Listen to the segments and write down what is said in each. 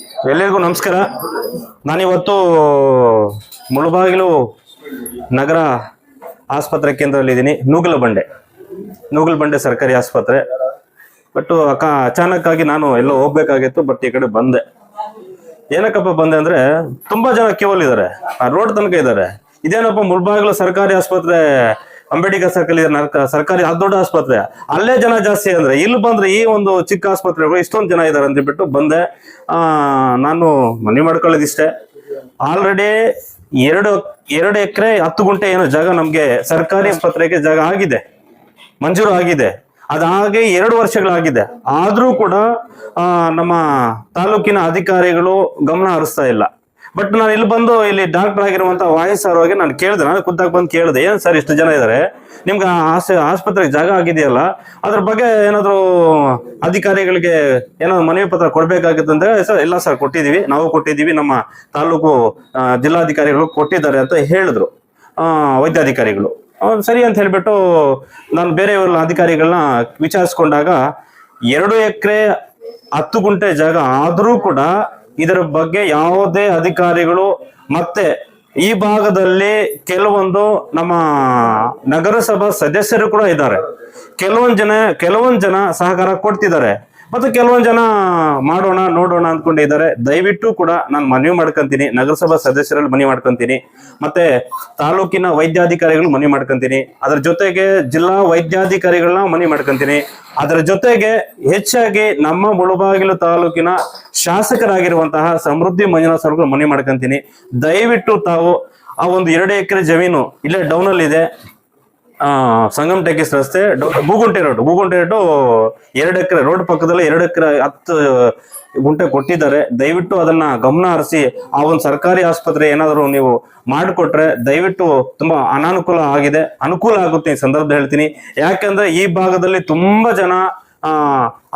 ಎಲ್ಲರಿಗೂ ನಮಸ್ಕಾರ. ನಾನಿವತ್ತು ಮುಳುಬಾಗಿಲು ನಗರ ಆಸ್ಪತ್ರೆ ಕೇಂದ್ರದಲ್ಲಿದ್ದೀನಿ ನೂಗಲ ಬಂಡೆ. ನೂಗಲ ಬಂಡೆ ಸರ್ಕಾರಿ ಆಸ್ಪತ್ರೆ. ಬಟ್ ಅಕ ಅಚಾನಕ್ ನಾನು ಎಲ್ಲೋ ಹೋಗ್ಬೇಕಾಗಿತ್ತು ಬಟ್ ಈ ಕಡೆ ಬಂದೆ. ಏನಕ್ಕಪ್ಪ ಬಂದೆ ಅಂದ್ರೆ, ತುಂಬಾ ಜನ ಕ್ಯೂ ಅಲ್ಲಿ ಇದಾರೆ. ಆ ರೋಡ್ ತನಕ ಇದ್ದಾರೆ ಇದೇನಪ್ಪ ಮುಳುಬಾಗಿಲು ಸರ್ಕಾರಿ ಆಸ್ಪತ್ರೆ ಅಂಬೇಡ್ಕರ್ ಸರ್ಕಲ್ ಸರ್ಕಾರಿ ಅದ್ ದೊಡ್ಡ ಆಸ್ಪತ್ರೆ. ಅಲ್ಲೇ ಜನ ಜಾಸ್ತಿ ಅಂದ್ರೆ, ಇಲ್ಲಿ ಬಂದ್ರೆ ಈ ಒಂದು ಚಿಕ್ಕ ಆಸ್ಪತ್ರೆಗಳು ಇಷ್ಟೊಂದು ಜನ ಇದಾರೆ ಅಂತ ಬಿಟ್ಟು ಬಂದೆ. ಆ, ನಾನು ಮನೆ ಮಾಡ್ಕೊಳ್ಳೋದಿಷ್ಟೇ. ಆಲ್ರೆಡಿ ಎರಡು ಎರಡು ಎಕರೆ ಹತ್ತು ಗುಂಟೆ ಏನೋ ಜಾಗ ನಮ್ಗೆ ಸರ್ಕಾರಿ ಆಸ್ಪತ್ರೆಗೆ ಜಾಗ ಆಗಿದೆ. ಮಂಜೂರು ಆಗಿದೆ. ಅದಾಗೆ ಎರಡು ವರ್ಷಗಳಾಗಿದೆ. ಆದ್ರೂ ಕೂಡ ನಮ್ಮ ತಾಲೂಕಿನ ಅಧಿಕಾರಿಗಳು ಗಮನ ಹರಿಸ್ತಾ ಇಲ್ಲ. ಬಟ್ ನಾನು ಇಲ್ಲಿ ಬಂದು ಇಲ್ಲಿ ಡಾಕ್ಟರ್ ಆಗಿರುವಂತ ವಾಯಸ್ ಸರ್ ಹೋಗಿ ನಾನು ಕೇಳಿದೆ, ನಾನು ಖುದ್ದಾಗಿ ಬಂದು ಕೇಳಿದೆ, ಏನ್ ಸರ್ ಇಷ್ಟು ಜನ ಇದ್ದಾರೆ ನಿಮ್ಗೆ ಆಸ್ ಆಸ್ಪತ್ರೆಗೆ ಜಾಗ ಆಗಿದೆಯಲ್ಲ, ಅದ್ರ ಬಗ್ಗೆ ಏನಾದ್ರು ಅಧಿಕಾರಿಗಳಿಗೆ ಏನಾದ್ರು ಮನವಿ ಪತ್ರ ಕೊಡ್ಬೇಕಾಗಿತ್ತಂದ್ರೆ ಸರ್ ಇಲ್ಲ ಸರ್ ಕೊಟ್ಟಿದೀವಿ. ನಾವು ಕೊಟ್ಟಿದೀವಿ, ನಮ್ಮ ತಾಲೂಕು ಜಿಲ್ಲಾಧಿಕಾರಿಗಳು ಕೊಟ್ಟಿದ್ದಾರೆ ಅಂತ ಹೇಳಿದ್ರು ವೈದ್ಯಾಧಿಕಾರಿಗಳು. ಸರಿ ಅಂತ ಹೇಳ್ಬಿಟ್ಟು ನಾನು ಬೇರೆ ಅಧಿಕಾರಿಗಳನ್ನ ವಿಚಾರಿಸ್ಕೊಂಡಾಗ ಎರಡು ಎಕರೆ ಹತ್ತು ಗುಂಟೆ ಜಾಗ ಆದರೂ ಕೂಡ ಇದರ ಬಗ್ಗೆ ಯಾವುದೇ ಅಧಿಕಾರಿಗಳು ಮತ್ತೆ ಈ ಭಾಗದಲ್ಲಿ ಕೆಲವೊಂದು ನಮ್ಮ ನಗರಸಭಾ ಸದಸ್ಯರು ಕೂಡ ಇದ್ದಾರೆ. ಕೆಲವೊಂದು ಜನ ಕೆಲವೊಂದು ಜನ ಸಹಕಾರ ಕೊಡ್ತಿದ್ದಾರೆ. ಮತ್ತೆ ಕೆಲವೊಂದು ಜನ ಮಾಡೋಣ, ನೋಡೋಣ ಅಂದ್ಕೊಂಡಿದ್ದಾರೆ ದಯವಿಟ್ಟು ಕೂಡ ನಾನು ಮನವಿ ಮಾಡ್ಕೊಂತೀನಿ. ನಗರಸಭಾ ಸದಸ್ಯರಲ್ಲಿ ಮನವಿ ಮಾಡ್ಕೊಂತೀನಿ. ಮತ್ತೆ ತಾಲೂಕಿನ ವೈದ್ಯಾಧಿಕಾರಿಗಳು ಮನವಿ ಮಾಡ್ಕೊಂತೀನಿ. ಅದ್ರ ಜೊತೆಗೆ ಜಿಲ್ಲಾ ವೈದ್ಯಾಧಿಕಾರಿಗಳನ್ನ ಮನವಿ ಮಾಡ್ಕೊಂತೀನಿ. ಅದರ ಜೊತೆಗೆ ಹೆಚ್ಚಾಗಿ ನಮ್ಮ ಮುಳುಬಾಗಿಲು ತಾಲೂಕಿನ ಶಾಸಕರಾಗಿರುವಂತಹ ಸಮೃದ್ಧಿ ಮಂಜುನಾಥ್ ಸರ್ಗಳು ಮನವಿ ಮಾಡ್ಕೊಂತೀನಿ. ದಯವಿಟ್ಟು ತಾವು ಆ ಒಂದು ಎರಡು ಎಕರೆ ಜಮೀನು ಇಲ್ಲೇ ಡೌನಲ್ಲಿದೆ ಸಂಗಮ್ ಟೆಕಿಸ್ ರಸ್ತೆ ಬೂಗುಂಟೆ ರೋಡ್ ಬೂಗುಂಟೆ ರೋಡ್ ಎರಡು ಎಕರೆ, ರೋಡ್ ಪಕ್ಕದಲ್ಲಿ ಎರಡು ಎಕರೆ ಹತ್ತು ಗುಂಟೆ ಕೊಟ್ಟಿದ್ದಾರೆ. ದಯವಿಟ್ಟು ಅದನ್ನ ಗಮನ ಹರಿಸಿ, ಆ ಒಂದು ಸರ್ಕಾರಿ ಆಸ್ಪತ್ರೆ ಏನಾದರೂ ನೀವು ಮಾಡಿಕೊಟ್ರೆ ದಯವಿಟ್ಟು ತುಂಬಾ ಅನಾನುಕೂಲ ಆಗಿದೆ. ಅನುಕೂಲ ಆಗುತ್ತೆ ಈ ಸಂದರ್ಭ ಹೇಳ್ತೀನಿ. ಯಾಕಂದ್ರೆ ಈ ಭಾಗದಲ್ಲಿ ತುಂಬಾ ಜನ ಆ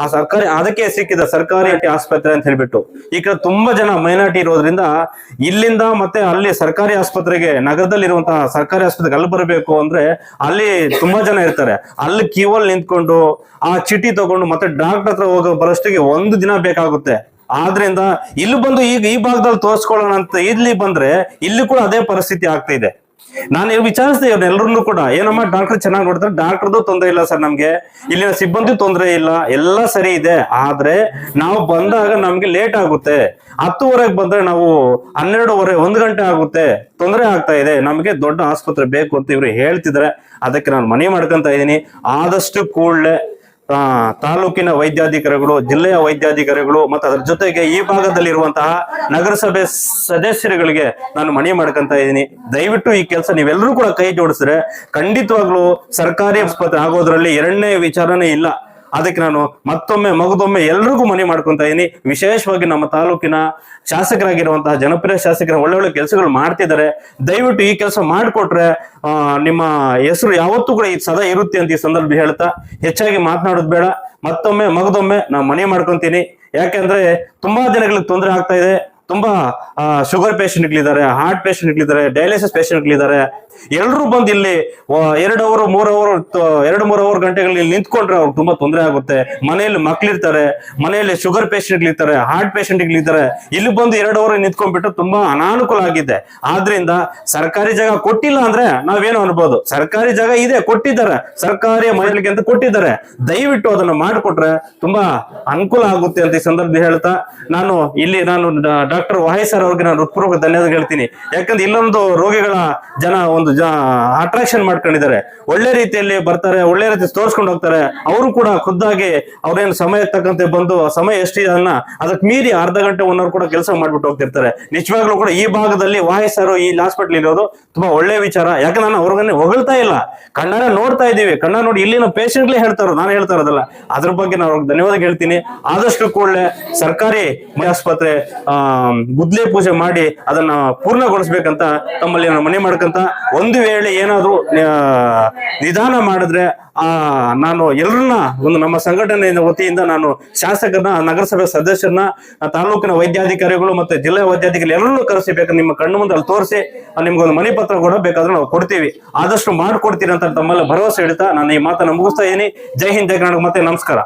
ಆ ಸರ್ಕಾರಿ, ಅದಕ್ಕೆ ಸಿಕ್ಕಿದ ಸರ್ಕಾರಿ ಆಸ್ಪತ್ರೆ ಅಂತ ಹೇಳ್ಬಿಟ್ಟು. ಈ ಕಡೆ ತುಂಬಾ ಜನ ಮೈನಾರಿಟಿ ಇರೋದ್ರಿಂದ ಇಲ್ಲಿಂದ ಮತ್ತೆ ಅಲ್ಲಿ ಸರ್ಕಾರಿ ಆಸ್ಪತ್ರೆಗೆ ನಗರದಲ್ಲಿ ಇರುವಂತಹ ಸರ್ಕಾರಿ ಆಸ್ಪತ್ರೆಗೆ ಅಲ್ಲಿ ಬರಬೇಕು ಅಂದ್ರೆ ಅಲ್ಲಿ ತುಂಬಾ ಜನ ಇರ್ತಾರೆ. ಅಲ್ಲಿ ಕ್ಯೂ ಅಲ್ಲಿ ನಿಂತ್ಕೊಂಡು, ಆ ಚೀಟಿ ತಗೊಂಡು ಮತ್ತೆ ಡಾಕ್ಟರ್ ಹತ್ರ ಹೋಗೋ ಬರೋಷ್ಟಿಗೆ ಒಂದು ದಿನ ಬೇಕಾಗುತ್ತೆ. ಆದ್ರಿಂದ ಇಲ್ಲಿ ಬಂದು ಈಗ ಈ ಭಾಗದಲ್ಲಿ ತೋರಿಸ್ಕೊಳ್ಳೋಣ ಅಂತ ಇಲ್ಲಿ ಬಂದ್ರೆ ಇಲ್ಲಿ ಕೂಡ ಅದೇ ಪರಿಸ್ಥಿತಿ ಆಗ್ತಾ ಇದೆ. ನಾನು ವಿಚಾರಿಸ್ದೆ ಎಲ್ಲರನ್ನು ಕೂಡ. ಏನಮ್ಮ ಡಾಕ್ಟರ್ ಚೆನ್ನಾಗಿ ನೋಡ್ತಾರೆ? ಡಾಕ್ಟರ್ದು ತೊಂದರೆ ಇಲ್ಲ ಸರ್ ನಮ್ಗೆ. ಇಲ್ಲಿನ ಸಿಬ್ಬಂದಿ ತೊಂದರೆ ಇಲ್ಲ. ಎಲ್ಲ ಸರಿ ಇದೆ. ಆದ್ರೆ ನಾವು ಬಂದಾಗ ನಮ್ಗೆ ಲೇಟ್ ಆಗುತ್ತೆ. ಹತ್ತುವರೆಗೆ ಬಂದ್ರೆ ನಾವು ಹನ್ನೆರಡುವರೆ, ಒಂದು ಗಂಟೆ ಆಗುತ್ತೆ. ತೊಂದರೆ ಆಗ್ತಾ ಇದೆ. ನಮಗೆ ದೊಡ್ಡ ಆಸ್ಪತ್ರೆ ಬೇಕು ಅಂತ ಇವ್ರು ಹೇಳ್ತಿದ್ರೆ. ಅದಕ್ಕೆ ನಾನು ಮನೆ ಮಾಡ್ಕೊಂತ ಇದ್ದೀನಿ. ಆದಷ್ಟು ಕೂಡಲೇ ತಾಲೂಕಿನ ವೈದ್ಯಾಧಿಕಾರಿಗಳು, ಜಿಲ್ಲೆಯ ವೈದ್ಯಾಧಿಕಾರಿಗಳು ಮತ್ತು ಅದರ ಜೊತೆಗೆ ಈ ಭಾಗದಲ್ಲಿರುವಂತಹ ನಗರಸಭೆ ಸದಸ್ಯರುಗಳಿಗೆ ನಾನು ಮನವಿ ಮಾಡ್ಕೊಂತ ಇದ್ದೀನಿ. ದಯವಿಟ್ಟು ಈ ಕೆಲಸ ನೀವೆಲ್ಲರೂ ಕೂಡ ಕೈ ಜೋಡಿಸಿದ್ರೆ ಖಂಡಿತವಾಗ್ಲೂ ಸರ್ಕಾರಿ ಆಸ್ಪತ್ರೆ ಆಗೋದ್ರಲ್ಲಿ ಎರಡನೇ ವಿಚಾರನೇ ಇಲ್ಲ. ಅದಕ್ಕೆ ನಾನು ಮತ್ತೊಮ್ಮೆ ಮಗದೊಮ್ಮೆ ಎಲ್ರಿಗೂ ಮನವಿ ಮಾಡ್ಕೊಂತ ಇದ್ದೀನಿ ವಿಶೇಷವಾಗಿ ನಮ್ಮ ತಾಲೂಕಿನ ಶಾಸಕರಾಗಿರುವಂತಹ ಜನಪ್ರಿಯ ಶಾಸಕರ ಒಳ್ಳೆ ಒಳ್ಳೆ ಕೆಲಸಗಳು ಮಾಡ್ತಿದ್ದಾರೆ. ದಯವಿಟ್ಟು ಈ ಕೆಲಸ ಮಾಡಿಕೊಟ್ರೆ ನಿಮ್ಮ ಹೆಸರು ಯಾವತ್ತೂ ಕೂಡ ಈ ಸದಾ ಇರುತ್ತೆ ಅಂತ ಈ ಸಂದರ್ಭ ಹೇಳ್ತಾ ಹೆಚ್ಚಾಗಿ ಮಾತನಾಡೋದು ಬೇಡ. ಮತ್ತೊಮ್ಮೆ ಮಗದೊಮ್ಮೆ ನಾನು ಮನೆ ಮಾಡ್ಕೊಂತೀನಿ. ಯಾಕೆಂದ್ರೆ ತುಂಬಾ ಜನಗಳಿಗೆ ತೊಂದರೆ ಆಗ್ತಾ ಇದೆ. ತುಂಬಾ ಶುಗರ್ ಪೇಷಂಟ್ಗಳಿದ್ದಾರೆ ಹಾರ್ಟ್ ಪೇಷಂಟ್ಗಳಿದ್ದಾರೆ ಡಯಾಲಿಸಿಸ್ ಪೇಷಂಟ್ಗಳಿದ್ದಾರೆ ಎಲ್ಲರೂ ಬಂದು ಇಲ್ಲಿ ಎರಡು ಅವರ್ ಮೂರ್ ಅವರ್ ಎರಡು, ಮೂರು ಅವರ್ ಗಂಟೆಗಳಲ್ಲಿ ನಿಂತ್ಕೊಂಡ್ರೆ ಅವ್ರಿಗೆ ತುಂಬಾ ತೊಂದರೆ ಆಗುತ್ತೆ. ಮನೆಯಲ್ಲಿ ಮಕ್ಳಿರ್ತಾರೆ, ಮನೆಯಲ್ಲಿ ಶುಗರ್ ಪೇಷಂಟ್ಗಳಿರ್ತಾರೆ ಹಾರ್ಟ್ ಪೇಷಂಟ್ಗಳಿರ್ತಾರೆ ಇಲ್ಲಿ ಬಂದು ಎರಡು ಅವರ್ ನಿಂತ್ಕೊಂಡ್ಬಿಟ್ಟು ತುಂಬಾ ಅನಾನುಕೂಲ ಆಗಿದೆ. ಆದ್ರಿಂದ ಸರ್ಕಾರಿ ಜಾಗ ಕೊಟ್ಟಿಲ್ಲ ಅಂದ್ರೆ ನಾವೇನು ಅನ್ಬೋದು? ಸರ್ಕಾರಿ ಜಾಗ ಇದೆ, ಕೊಟ್ಟಿದ್ದಾರೆ. ಸರ್ಕಾರಿ ಮಹಿಳೆಗೆ ಅಂತ ಕೊಟ್ಟಿದ್ದಾರೆ. ದಯವಿಟ್ಟು ಅದನ್ನ ಮಾಡಿಕೊಟ್ರೆ ತುಂಬಾ ಅನುಕೂಲ ಆಗುತ್ತೆ ಅಂತ ಈ ಸಂದರ್ಭ ಹೇಳ್ತಾ, ನಾನು ಇಲ್ಲಿ, ನಾನು ಡಾಕ್ಟರ್ ವಾಹಿ ಸರ್ ಅವ್ರಿಗೆ ನಾನು ಹೃತ್ಪೂರ್ವಕ ಧನ್ಯವಾದ ಹೇಳ್ತೀನಿ. ಯಾಕಂದ್ರೆ ಇಲ್ಲೊಂದು ರೋಗಿಗಳ ಜನ ಒಂದು ಅಟ್ರಾಕ್ಷನ್ ಮಾಡ್ಕೊಂಡಿದ್ದಾರೆ. ಒಳ್ಳೆ ರೀತಿಯಲ್ಲಿ ಬರ್ತಾರೆ, ಒಳ್ಳೆ ರೀತಿ ತೋರಿಸ್ಕೊಂಡು ಹೋಗ್ತಾರೆ. ಅವರು ಕೂಡ ಖುದ್ದಾಗಿ ಅವ್ರೇನು ಸಮಯ ತಕ್ಕಂತೆ ಬಂದು, ಸಮಯ ಎಷ್ಟಿದೆ ಅನ್ನ ಅದಕ್ಕೆ ಮೀರಿ ಅರ್ಧ ಗಂಟೆ ಒನ್ ಅವರ್ ಕೂಡ ಕೆಲಸ ಮಾಡ್ಬಿಟ್ಟು ಹೋಗ್ತಿರ್ತಾರೆ. ನಿಜವಾಗ್ಲೂ ಕೂಡ ಈ ಭಾಗದಲ್ಲಿ ವಾಹಿ ಸರ್ ಈ ಹಾಸ್ಪಿಟಲ್ ಇರೋದು ತುಂಬಾ ಒಳ್ಳೆ ವಿಚಾರ. ಯಾಕಂದ್ರೆ ನಾನು ಅವ್ರಿಗೆ ಹೊಗಳ್ತಾ ಇಲ್ಲ. ಕಣ್ಣಾರ ನೋಡ್ತಾ ಇದ್ದೀವಿ. ಕಣ್ಣ ನೋಡಿ ಇಲ್ಲಿನ ಪೇಷಂಟ್ಲೇ ಹೇಳ್ತಾರೋ ನಾನು ಹೇಳ್ತಾ ಇರೋದಲ್ಲ. ಅದ್ರ ಬಗ್ಗೆ ನಾನು ಅವ್ರಿಗೆ ಧನ್ಯವಾದ ಹೇಳ್ತೀನಿ. ಆದಷ್ಟು ಕೂಡಲೇ ಸರ್ಕಾರಿ ಆಸ್ಪತ್ರೆ, ಆ ಗುದ್ಲಿ ಪೂಜೆ ಮಾಡಿ ಅದನ್ನ ಪೂರ್ಣಗೊಳಿಸ್ಬೇಕಂತ ತಮ್ಮಲ್ಲಿ ಮನೆ ಮಾಡ್ಕಂತ ಒಂದು ವೇಳೆ ಏನಾದ್ರು ನಿಧಾನ ಮಾಡಿದ್ರೆ, ಆ, ನಾನು ಎಲ್ಲರನ್ನ ಒಂದು ನಮ್ಮ ಸಂಘಟನೆಯ ವತಿಯಿಂದ ನಾನು ಶಾಸಕರನ್ನ, ನಗರಸಭೆ ಸದಸ್ಯರನ್ನ ತಾಲೂಕಿನ ವೈದ್ಯಾಧಿಕಾರಿಗಳು ಮತ್ತೆ ಜಿಲ್ಲಾ ವೈದ್ಯಾಧಿಕಾರಿ ಎಲ್ಲರನ್ನೂ ಕರೆಸಿ ನಿಮ್ಮ ಕಣ್ಣು ಮುಂದೆ ಅಲ್ಲಿ ತೋರಿಸಿ ನಿಮ್ಗೊಂದು ಮನೆ ಪತ್ರ ಕೂಡ ಬೇಕಾದ್ರೆ ನಾವು ಕೊಡ್ತೀವಿ. ಆದಷ್ಟು ಮಾಡ್ಕೊಡ್ತೀರಿ ಅಂತ ತಮ್ಮಲ್ಲಿ ಭರವಸೆ ಇಡ್ತಾ ನಾನು ಈ ಮಾತನ್ನ ಮುಗಿಸ್ತಾ ಇದ್ದೀನಿ. ಜೈ ಹಿಂದ್, ಜೈ ಮತ್ತೆ ನಮಸ್ಕಾರ.